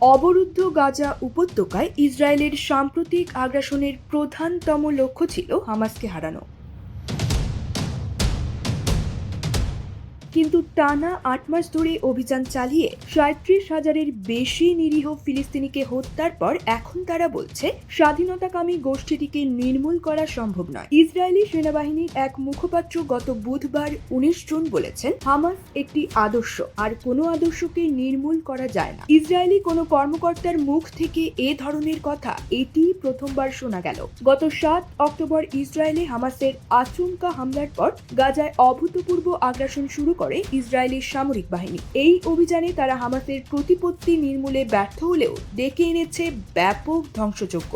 অবরুদ্ধ গাজা উপত্যকায় ইসরায়েলের সাম্প্রতিক আগ্রাসনের প্রধানতম লক্ষ্য ছিল হামাসকে হারানো। কিন্তু টানা আট মাস ধরে অভিযান চালিয়ে সাঁত্রিশ হাজারের বেশি নিরীহ ফিলিস্তিনিকে হত্যার পর এখন তারা বলছে, স্বাধীনতাকামী গোষ্ঠীটিকে নির্মূল করা সম্ভব নয়। ইসরায়েলি সেনাবাহিনীর এক মুখপাত্র গত বুধবার উনিশ জুন বলেছেন, হামাস একটি আদর্শ, আর কোনো আদর্শকে নির্মূল করা যায় না। ইসরায়েলি কোনো কর্মকর্তার মুখ থেকে এ ধরনের কথা এটি প্রথমবার শোনা গেল। গত সাত অক্টোবর ইসরায়েলে হামাসের আচমকা হামলার পর গাজায় অভূতপূর্ব আগ্রাসন শুরু করে ইসরায়েলি সামরিক বাহিনী। এই অভিযানে তারা হামাসের প্রতিপত্তি নির্মূলে ব্যর্থ হলেও ডেকে এনেছে ব্যাপক ধ্বংসযজ্ঞ।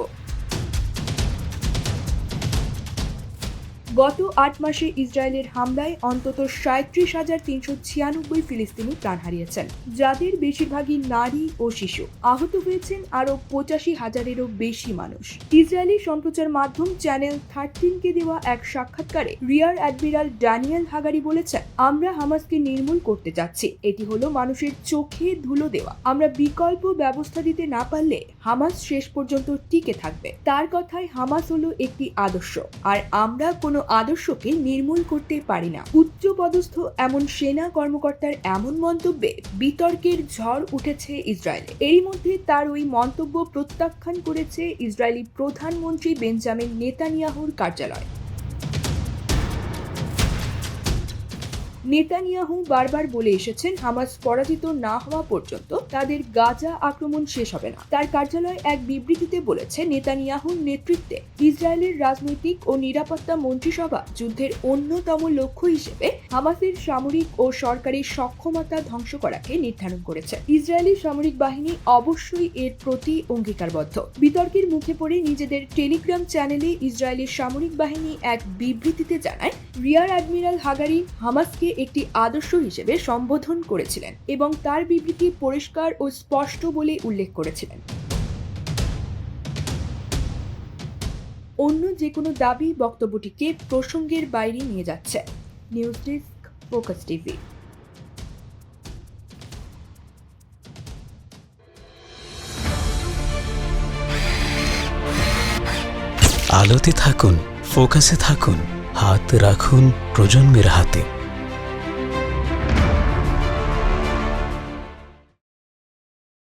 গত আট মাসে ইসরায়েলের হামলায় অন্তত সাঁত্রিশ হাজার তিনশো ছিয়ানব্বই ফিলিস্তিনি প্রাণ হারিয়েছেন, যাদের বেশিরভাগই নারী ও শিশু। আহত হয়েছেন আরও পঁচাশি হাজারেরও বেশি মানুষ। ইসরায়েলি সম্প্রচার মাধ্যম চ্যানেল থার্টিনকে দেওয়া এক সাক্ষাৎকারে রিয়ার অ্যাডমিরাল ড্যানিয়েল হাগারি বলেছেন, আমরা হামাসকে নির্মূল করতে যাচ্ছি। এটি হলো মানুষের চোখে ধুলো দেওয়া। আমরা বিকল্প ব্যবস্থা দিতে না পারলে হামাস শেষ পর্যন্ত টিকে থাকবে। তার কথায় হামাস হলো একটি আদর্শ। আর আমরা কোনো আদর্শকে নির্মূল করতে পারি না। উচ্চপদস্থ এমন সেনা কর্মকর্তার এমন মন্তব্যে বিতর্কের ঝড় উঠেছে ইসরায়েলে। এরই মধ্যে তার ওই মন্তব্য প্রত্যাখ্যান করেছে ইসরায়েলি প্রধানমন্ত্রী বেঞ্জামিন নেতানিয়াহুর কার্যালয়। নেতানিয়াহু বারবার বলে এসেছেন, হামাস পরাজিত না হওয়া পর্যন্ত তাদের গাজা আক্রমণ শেষ হবে না। তার কার্যালয় এক বিবৃতিতে বলেছে, নেতানিয়াহুর নেতৃত্বে ইসরায়েলের রাজনৈতিক ও নিরাপত্তা মন্ত্রিসভা যুদ্ধের অন্যতম লক্ষ্য হিসেবে হামাসের সামরিক ও সরকারি সক্ষমতা ধ্বংস করাকে নির্ধারণ করেছে। ইসরায়েলি সামরিক বাহিনী অবশ্যই এর প্রতি অঙ্গীকারবদ্ধ। বিতর্কের মুখে পড়ে নিজেদের টেলিগ্রাম চ্যানেলে ইসরায়েলি সামরিক বাহিনী এক বিবৃতিতে জানায় রিয়ার অ্যাডমিরাল হাগারি হামাসকে একটি আদর্শ হিসেবে সম্বোধন করেছিলেন এবং তার বিবৃতি পরিষ্কার ও স্পষ্ট বলে উল্লেখ করেছিলেন। অন্য যে কোনো দাবি বক্তব্যটিকে প্রসঙ্গের বাইরে নিয়ে যাচ্ছে। News desk, focus TV. আলোতে থাকুন, ফোকাসে থাকুন। হাত রাখুন প্রজন্মের হাতে